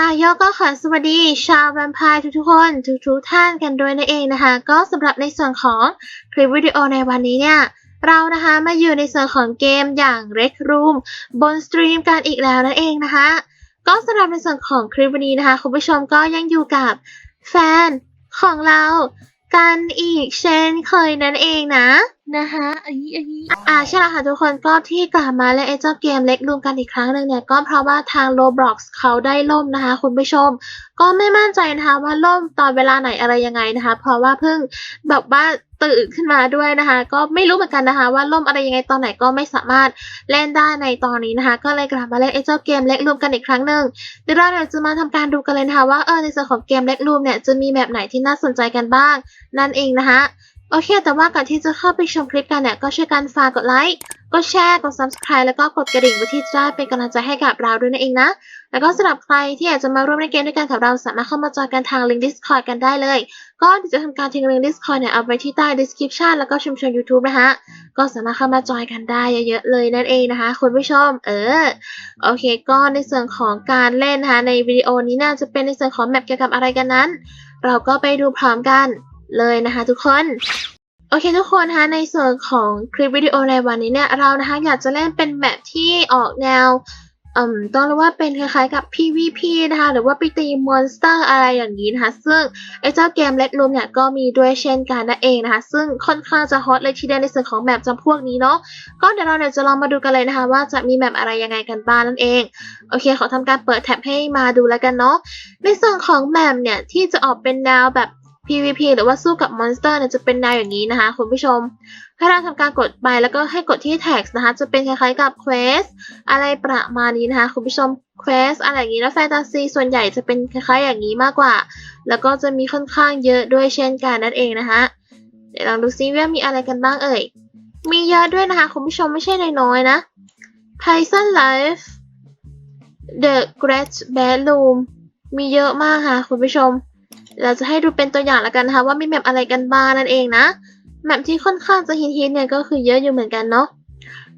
อายอก็ขอสวัสดีชาวแวมไพร์ทุกๆคนทุกๆท่านกันด้วยนั่นเองนะคะ ก็สำหรับในส่วนของคลิปวิดีโอในวันนี้เนี่ย เรานะคะมาอยู่ในส่วนของเกมอย่าง Rec Room บนสตรีมกันอีกแล้วนั่นเองนะคะ ก็สำหรับในส่วนของคลิปวันนี้นะคะ คุณผู้ชมก็ยังอยู่กับแฟนของเรากันอีกเช่นเคยนั่นเองนะ นะคะอันนี้อันนี้อ่าใช่แล้วค่ะทุกคนก็ที่กลับมาเล่นไอ้เจ้าเกมเล็กรวมกันอีกครั้งหนึ่งเนี่ยก็เพราะว่าทาง Roblox เขาได้ล่มนะคะ คุณผู้ชม ก็ไม่มั่นใจนะคะว่าล่มตอนเวลาไหนอะไรยังไงนะคะ เพราะว่าเพิ่งแบบว่าตื่นขึ้นมาด้วยนะคะ ก็ไม่รู้เหมือนกันนะคะ ว่าล่มอะไรยังไงตอนไหนก็ไม่สามารถเล่นได้ในตอนนี้นะคะ ก็เลยกลับมาเล่นไอ้เจ้าเกมเล็กรวมกันอีกครั้งหนึ่งเดี๋ยวเราเนี่ยจะมาทำการดูกันเลยนะคะว่าเออในส่วนของเกมเล็กรูมเนี่ยจะมีแบบไหนที่น่าสนใจกันบ้าง นั่นเองนะคะ โอเค แต่ว่าก่อนที่จะเข้าไปชมคลิปกันเนี่ย ก็ช่วยกันฝากกดไลค์ กดแชร์ กด subscribe แล้วก็กดกระดิ่งเพื่อที่จะได้เป็นกำลังใจให้กับเราด้วยนั่นเองนะ แล้วก็สำหรับใครที่อยากจะมาร่วมในเกมด้วยกันกับเรา สามารถเข้ามาจอยกันทางลิงก์ Discord กันได้เลย ก็จะทำการทิ้งลิงก์ Discord เนี่ยเอาไว้ที่ใต้ description แล้วก็ชุมชน YouTube นะคะ ก็สามารถเข้ามาจอยกันได้เยอะๆเลยนั่นเองนะคะคุณผู้ชม เออ โอเค ก็ในส่วนของการเล่นนะคะในวิดีโอนี้น่าจะเป็นในส่วนของแมปเกี่ยวกับอะไรกันนั้น เราก็ไปดูพร้อมกัน เลยนะคะทุกคนโอเคทุกคนนะคะในส่วนของคลิปวิดีโอในวันนี้เนี่ยเรานะคะอยากจะเล่นเป็นแบบที่ออกแนวอืมต้องเรียกว่าเป็นคล้ายๆกับ PVP นะคะหรือว่าไปตีมอนสเตอร์อะไรอย่างนี้นะคะ ซึ่งไอ้เจ้าเกม Red Room เนี่ยก็มีด้วยเช่นกันนั่นเองนะคะ ซึ่งค่อนข้างจะฮอตเลยทีเดียวในส่วนของแบบจำพวกนี้เนาะก็เดี๋ยวเราเนี่ยจะลองมาดูกันเลยนะคะ ว่าจะมีแบบอะไรยังไงกันบ้างนั่นเองโอเค ขอทำการเปิดแท็บให้มาดูแล้วกันเนาะในส่วนของแมปเนี่ยที่จะออกเป็นแนวแบบ PVP หรือว่าสู้กับมอนสเตอร์เนี่ยจะเป็นแนวอย่างนี้นะคะ คุณผู้ชมถ้เราทำการกดไปแล้วก็ให้กดที่ text นะคะ จะเป็นคล้ายๆกับ quest อะไรประมาณนี้นะคะ คุณผู้ชม quest อะไรอย่างนี้แล้วแฟนตาซีส่วนใหญ่จะเป็นคล้ายๆอย่างนี้มากกว่า แล้วก็จะมีค่อนข้างเยอะด้วยเช่นกันนั่นเองนะคะ เดี๋ยวลองดูซิว่ามีอะไรกันบ้างเอ่ย มีเยอะด้วยนะคะ คุณผู้ชมไม่ใช่น้อยๆนะ Python Life The Great Bedroom มีเยอะมากค่ะ คุณผู้ชม เราจะให้ดูเป็นตัวอย่างแล้วกันนะคะว่ามีแมปอะไรกันบ้างนั่นเองนะ แมปที่ค่อนข้างจะฮิตๆเนี่ยก็คือเยอะอยู่เหมือนกันเนาะ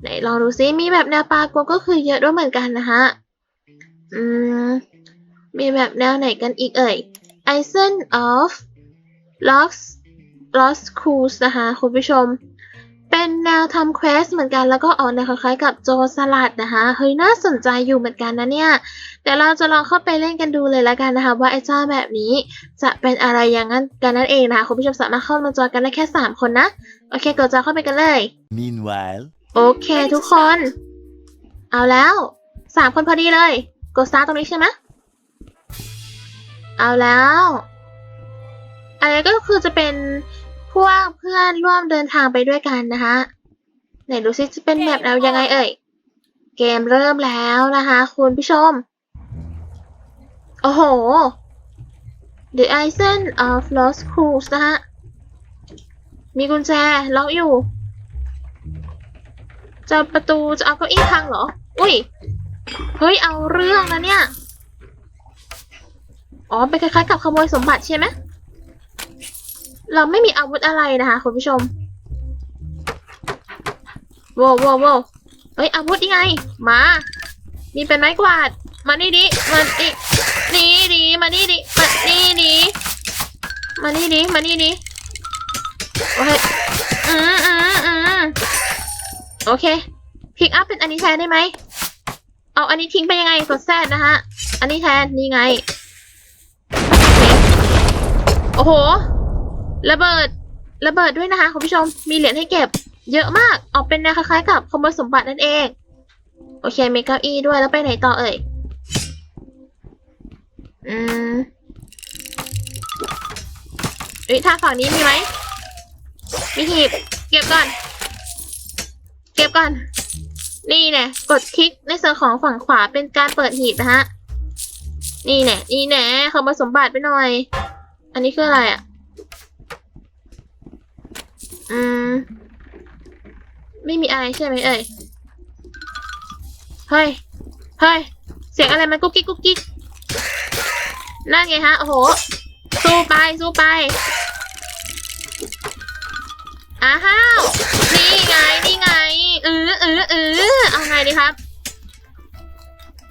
ไหนลองดูซิมีแบบแนวปลากลัวก็คือเยอะด้วยเหมือนกันนะคะอืมมีแบบแนวไหนกันอีกเอ่ย i s o n of Lost Lost Cruise นะคะคุณผู้ชม เป็นแนวทำเควสเหมือนกันแล้วก็ออกแนวคล้ายๆกับโจรสลัดนะคะเฮ้ยน่าสนใจอยู่เหมือนกันนะเนี่ย เดี๋ยวเราจะลองเข้าไปเล่นกันดูเลยละกันนะคะว่าไอ้เจ้าแบบนี้จะเป็นอะไรอย่างนั้นกันนั่นเองนะคะคุณผู้ชมสามารถเข้ามาจอยกันได้แค่ 3 คนนะ โอเคกดจอยเข้าไปกันเลย Meanwhile, โอเคทุกคน เอาแล้วสามคนพอดีเลย กดสตาร์ทตรงนี้ใช่ไหมเอาแล้วอันนี้ก็คือจะเป็นพวกเพื่อนร่วมเดินทางไปด้วยกันนะคะไหนดูซิจะเป็นแบบแนวยังไงเอ่ย เกมเริ่มแล้วนะคะ คุณผู้ชม โอ้โห The Island of Lost Cruise นะคะมีกุญแจล็อกอยู่ จะประตูจะเอาเก้าอี้พังเหรอ อุ้ย เฮ้ย เอาเรื่องนะเนี่ย อ๋อ เป็นคล้ายๆกับขโมยสมบัติใช่ไหม เราไม่มีอาวุธอะไรนะคะคุณผู้ชมโว้วโว้วโว้วเฮ้ยอาวุธยังไง มา มีเป็นไม้กวาด มานี่ดิ มานี่ นี่ดิมานี่ดิมานี่ดิมานี่ดิมานี่ดิโอเคอืมอืมอืมโอเคพิกอัพเป็นอันนี้แทนได้ไหมเอาอันนี้ทิ้งไปยังไงกดแซดนะฮะ อันนี้แทนนี่ไง โอ้โห ระเบิด ระเบิดด้วยนะคะคุณผู้ชม มีเหรียญให้เก็บ เยอะมาก ออกเป็นแนวคล้ายๆกับขโมยสมบัตินั่นเอง โอเค มีเก้าอี้ด้วยแล้วไปไหนต่อเอ่ย อืมเอ้ยทางฝั่งนี้มีไหมมีหีบ เก็บก่อน เก็บก่อน นี่แน่กดคลิกในส่วนของฝั่งขวาเป็นการเปิดหีบนะฮะ นี่แน่นี่แน่เขามาสมบัติไปหน่อย อันนี้คืออะไรอะ อืม ไม่มีอะไรใช่ไหมเอ่ย เฮ้ย เฮ้ย เสียงอะไรมันกุ๊กกิ๊กกุ๊กกิ๊ก นั่นไงฮะ โอ้โห สู้ไป สู้ไป อ้าวนี่ไง นี่ไง เออเออเออเอาไงดีครับ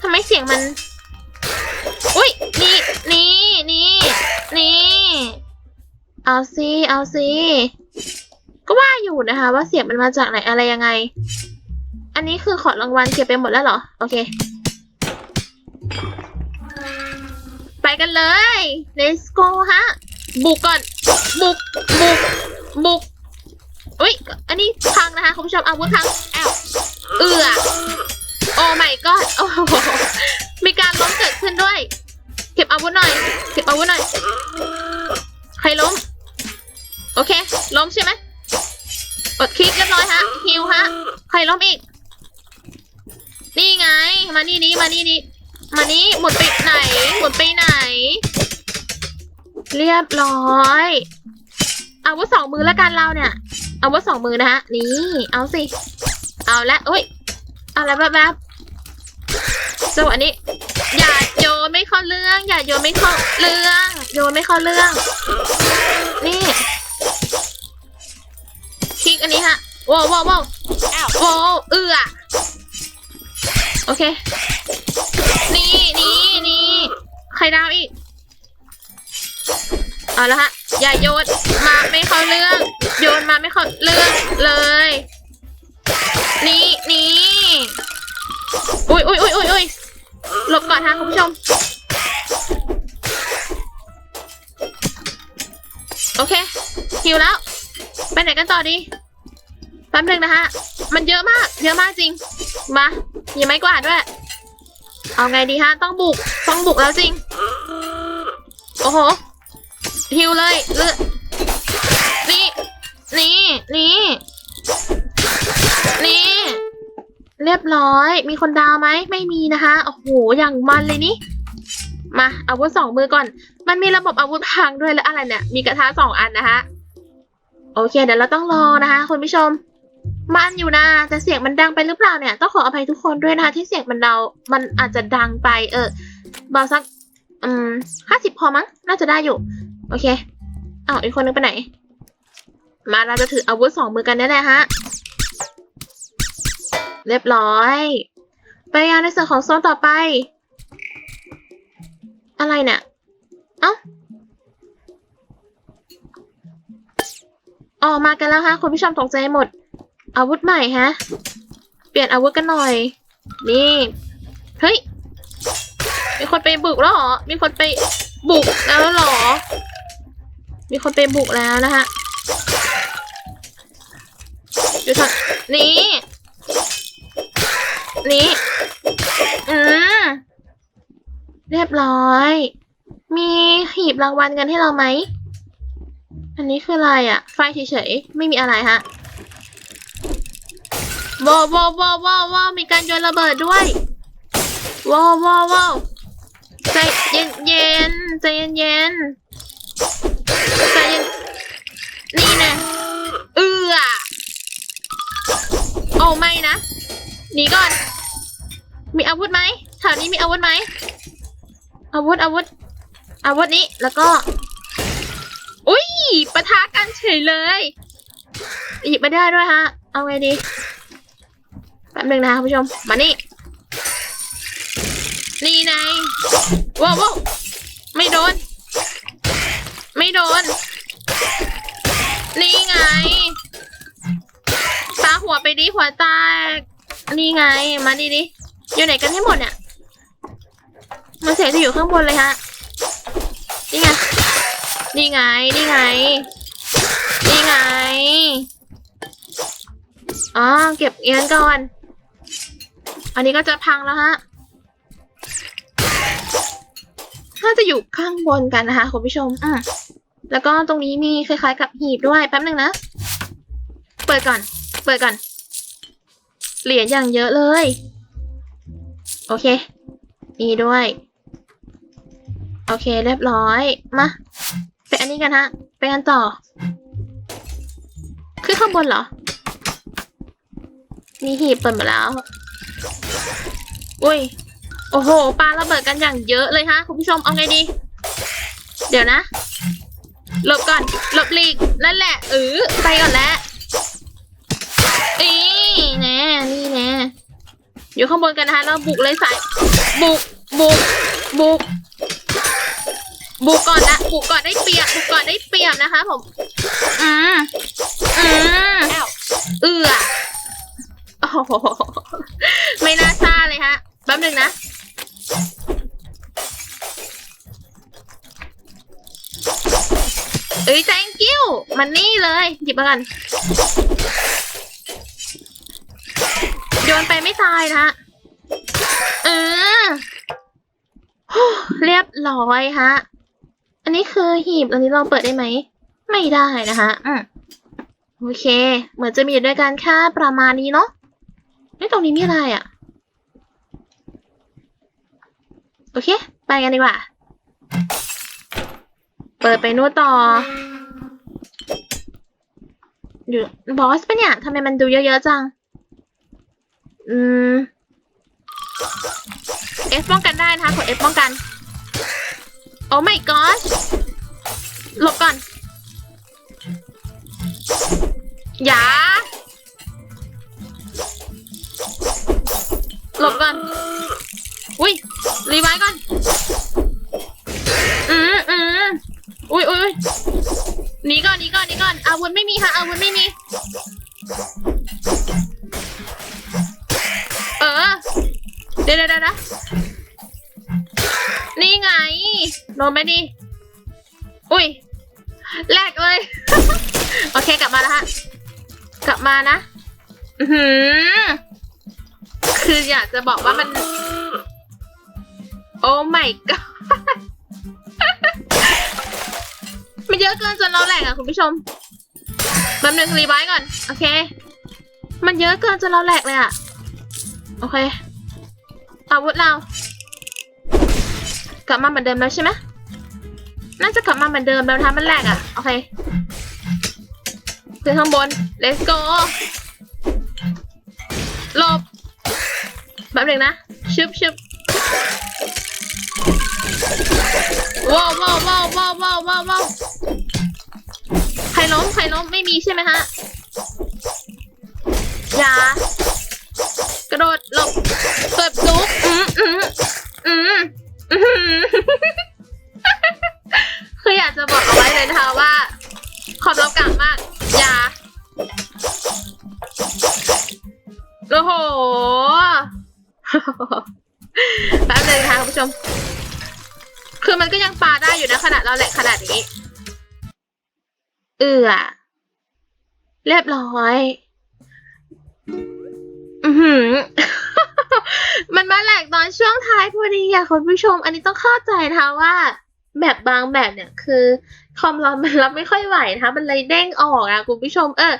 ทำไมเสียงมัน อุ้ย นี่ นี่ นี่ นี่ เอาซิ เอาซิก็ว่าอยู่นะคะ ว่าเสียงมันมาจากไหนอะไรยังไง อันนี้คือขอรางวัลเก็บไปหมดแล้วเหรอ โอเค กันเลย let's go ฮะ บุกก่อน บุก บุก บุก อุ้ย อันนี้พังนะคะ คุณผู้ชมอาวุธพังแอวเอือโอ้ไม่ก็โอ้โหมีการล้มเกิดขึ้นด้วย เก็บอาวุธหน่อย เก็บอาวุธหน่อย ใครล้ม โอเค ล้มใช่ไหมกดคลิกเรียบร้อยฮะฮิวฮะ ใครล้มอีก นี่ไง มานี่นี้มานี่นี้ มานี่หมุนไปไหน หมุนไปไหน เรียบร้อย เอาวุธสองมือแล้วกันเราเนี่ย เอาวุธสองมือนะฮะ นี่ เอาสิ เอาละเอ้ย เอะไรแบบแบบจังหวะนี้ อย่าโยนไม่เข้าเรื่อง อย่าโยนไม่เข้าเรื่อง โยนไม่เข้าเรื่อง นี่ คลิกอันนี้ฮะว้าวว้าวว้าวว้าวเอือโอเค นี่นี่นี่ใครดาวอีก เอาละฮะ อย่าโยนมาไม่เข้าเรื่อง โยนมาไม่เข้าเรื่องเลย นี่นี่อุ้ยอุ้ยอุ้ยอุ้ยอุ้ยหลบก่อนฮะคุณผู้ชม โอเคหิวแล้ว ไปไหนกันต่อดีแป๊บนึงนะฮะ มันเยอะมาก เยอะมากจริง มา อย่าไม่กวาดด้วย เอาไงดีฮะ ต้องบุก ต้องบุกแล้วจริง โอ้โหฮิวเลยเลือดนี่ นี่ นี่ นี่ เรียบร้อย มีคนดาวไหม ไม่มีนะคะ โอ้โห อย่างมันเลยนี่ มา อาวุธสองมือก่อน มันมีระบบอาวุธพังด้วยแล้วอะไรเนี่ย มีกระทะสองอันนะคะ โอเค เดี๋ยวเราต้องรอนะคะ คุณผู้ชม มันอยู่นะแต่เสียงมันดังไปหรือเปล่าเนี่ยต้องขออภัยทุกคนด้วยนะคะที่เสียงมันเดามันอาจจะดังไป เออเบาสักอืมห้าสิบพอมั้งน่าจะได้อยู่ โอเคอ้าวอีกคนนึงไปไหน มาเราจะถืออาวุธสองมือกันนี่แหละฮะเรียบร้อย ไปยังในส่วนของโซนต่อไป อะไรเนี่ยเอ้าออกมากันแล้วฮะคุณผู้ชมตกใจหมด อาวุธใหม่ฮะ เปลี่ยนอาวุธกันหน่อย นี่ เฮ้ย มีคนไปบุกแล้วหรอ มีคนไปบุกแล้วหรอ มีคนไปบุกแล้วนะฮะอยู่ทางนี้ นี่อืมเรียบร้อย มีหีบรางวัลกันให้เราไหม อันนี้คืออะไรอะไฟเฉยๆ ไม่มีอะไรฮะ ว้าวว้าวว้าวว้าววาวมีการโยนระเบิดด้วยว้าวว้าวว้าวใจเย็นเย็นใจเย็นเย็นใจเย็นนี่นะเอือโอ้ไม่นะหนีก่อน มีอาวุธไหมแถวนี้มีอาวุธไหมอาวุธอาวุธอาวุธนี้แล้วก็อุ้ยปะทะกันเฉยเลยหยิบไม่ได้ด้วยฮะ เอาไงดี แป๊บหนึงนะคะคุณผู้ชม มานี่ นี่ไงว้าวว้าวไม่โดน ไม่โดน นี่ไงปาหัวไปดิหัวตกนี่ไง มาดิดิ อยู่ไหนกันให้หมดเนี่ย มันเสียจะอยู่ข้างบนเลยฮะ นี่ไง นี่ไง นี่ไง นี่ไง อ๋อ เก็บเอียนก่อน อันนี้ก็จะพังแล้วฮะน่าจะอยู่ข้างบนกันนะคะคุณผู้ชม อะ แล้วก็ตรงนี้มีคล้ายๆกับหีบด้วยแป๊บหนึ่งนะ เปิดก่อน เปิดก่อน เหรียญอย่างเยอะเลย โอเค มีด้วย โอเคเรียบร้อย มาไปอันนี้กันฮะ ไปกันต่อ ขึ้นข้างบนเหรอ มีหีบเปิดหมดแล้ว อุ้ย โอ้โหปาระเบิดกันอย่างเยอะเลยฮะ คุณผู้ชมเอาไงดี เดี๋ยวนะ หลบก่อน หลบหลีก นั่นแหละเออไปก่อนแล้วอีแน่นี่แน่อยู่ข้างบนกันนะคะเราบุกเลยสายบุก บุก บุก บุกก่อนนะ บุกก่อนได้เปรียบ บุกก่อนได้เปรียบนะคะ ผม อืมอืมเอือโอ้โหไม่น่าซ่าเลยฮะ แป๊บหนึงนะ เอ้ย thank you มันนี่เลย หยิบมากันโยนไปไม่ตายนะฮะเออฮู้เรียบร้อยฮะ อันนี้คือหีบ อันนี้เราเปิดได้ไหม ไม่ได้นะคะอืมโอเค เหมือนจะมีอยู่ด้วยกันแค่ประมาณนี้เนาะนี่ตรงนี้มีอะไรอะ่ะ โอเค ไปกันดีกว่า เปิดไปนู่นต่อ อยู่บอสปะเนี่ยทำไมมันดูเยอะๆจัง อืม F ป้องกันได้นะคะกด F ป้องกัน โอ้ my god หลบก่อนอย่าหลบก่อน อุ้ยรีไวซ์ก่อน อืมอืมอุ้ยอุ้ยอุ้ยหนีก่อนหนีก่อนหนีก่อน อาวุธไม่มีค่ะ อาวุธไม่มี เออ เดี๋ยวเดี๋ยวเดี๋ยวนะนี่ไงโดนไหมดิอุ้ยแลกเลย โอเคกลับมาแล้วฮะ กลับมานะ อือหือคืออยากจะบอกว่ามัน โอ้ my god มันเยอะเกินจนเราแหลกอะคุณผู้ชมแป๊บนึงรีไวซ์ก่อน โอเค มันเยอะเกินจนเราแหลกเลยอะ โอเค อาวุธเรา กลับมาเหมือนเดิมแล้วใช่ไหมน่าจะกลับมาเหมือนเดิมแล้วนะมันแหลกอะ โอเคขึ้นข้างบน let's go หลบแบบหนึ่งนะ ชึบชึบ ว้าวว้าวว้าวว้าวว้าวว้าวใครล้มใครล้มไม่มีใช่ไหมฮะ มันก็ยังปาได้อยู่นะขนาดเราแหละขนาดนี้ เอือเรียบร้อย อือหือ มันมาแหลกตอนช่วงท้ายพอดีอะคุณผู้ชม อันนี้ต้องเข้าใจนะคะว่า แบบบางแบบเนี่ยคือคอมเรามันรับไม่ค่อยไหวนะคะ มันเลยเด้งออกอะคุณผู้ชม เออ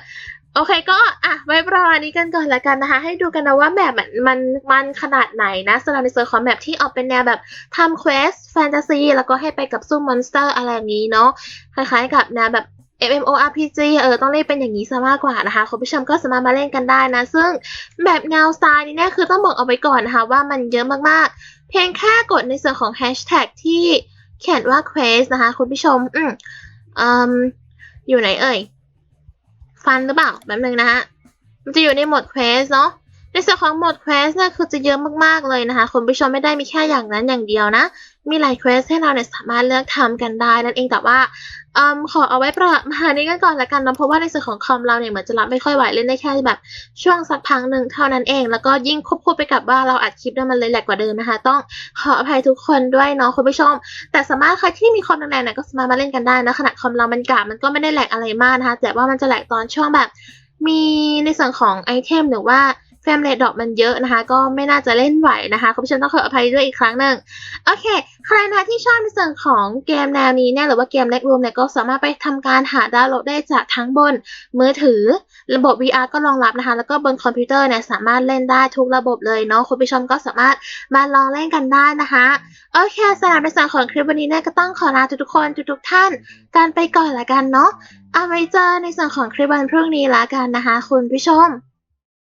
โอเคก็อะไว้ประมาณนี้กันก่อนละกันนะคะ ให้ดูกันนะว่าแบบมันมันมันขนาดไหนนะสำหรับในส่วนของแบบที่ออกเป็นแนวแบบทำเควสแฟนตาซีแล้วก็ให้ไปกับสู้มอนสเตอร์อะไรอย่างนี้เนาะคล้ายๆกับแนวแบบ MMORPG เออต้องเล่นเป็นอย่างนี้ซะมากกว่านะคะคุณผู้ชมก็สามารถมาเล่นกันได้นะ ซึ่งแบบแนวสไตล์นี้เนี่ยคือต้องบอกเอาไว้ก่อนนะคะว่ามันเยอะมากๆ เพียงแค่กดในส่วนของแฮชแท็กที่เขียนว่า quest นะคะคุณผู้ชมอืมอืมอยู่ไหนเอ่ย ฟันหรือเปล่าแบบนึงนะฮะ มันจะอยู่ในหมดเควสเนาะ ในส่วนของโหมด quest เนี่ยคือจะเยอะมากๆเลยนะคะคุณผู้ชมไม่ได้มีแค่อย่างนั้นอย่างเดียวนะ มีหลาย quest ให้เราเนี่ยสามารถเลือกทำกันได้นั่นเองแต่ว่าอมขอเอาไว้ประมาณนี้กันก่อนละกันนะเพราะว่าในส่วนของคอมเราเนี่ยเหมือนจะรับไม่ค่อยไหวเล่นได้แค่แบบช่วงสักพักหนึ่งเท่านั้นเอง แล้วก็ยิ่งควบคู่ไปกับว่าเราอัดคลิปเนี่ยมันเลยแหลกกว่าเดิมนะคะ ต้องขออภัยทุกคนด้วยเนาะคุณผู้ชม แต่สามารถใครที่มีคอมแรงๆเนี่ยก็สามารถมาเล่นกันได้นะขนาดคอมเรามันกามันก็ไม่ได้แหลกอะไรมากนะคะแต่ว่ามันจะแหลกตอนช่วงแบบ มีในส่วนของไอเทมหรือว่า แฟมเลดดอกมันเยอะนะคะ ก็ไม่น่าจะเล่นไหวนะคะคุณผู้ชมต้องขออภัยด้วยอีกครั้งหนึ่งโอเค ใครนะที่ชอบในส่วนของเกมแนวนี้เนี่ยหรือว่าเกมเล็กรวมเนี่ยก็สามารถไปทำการหาดาวน์โหลดได้จากทั้งบนมือถือ ระบบ VR ก็รองรับนะคะ แล้วก็บนคอมพิวเตอร์เนี่ยสามารถเล่นได้ทุกระบบเลยเนาะคุณผู้ชมก็สามารถมาลองเล่นกันได้นะคะโอเคสำหรับในส่วนของคลิปวันนี้เนี่ยก็ต้องขอลาทุกๆคนทุกๆท่าน กันไปก่อนละกันเนาะเอาไว้เจอในส่วนของคลิปวันพรุ่งนี้ละกันนะคะ คุณผู้ชม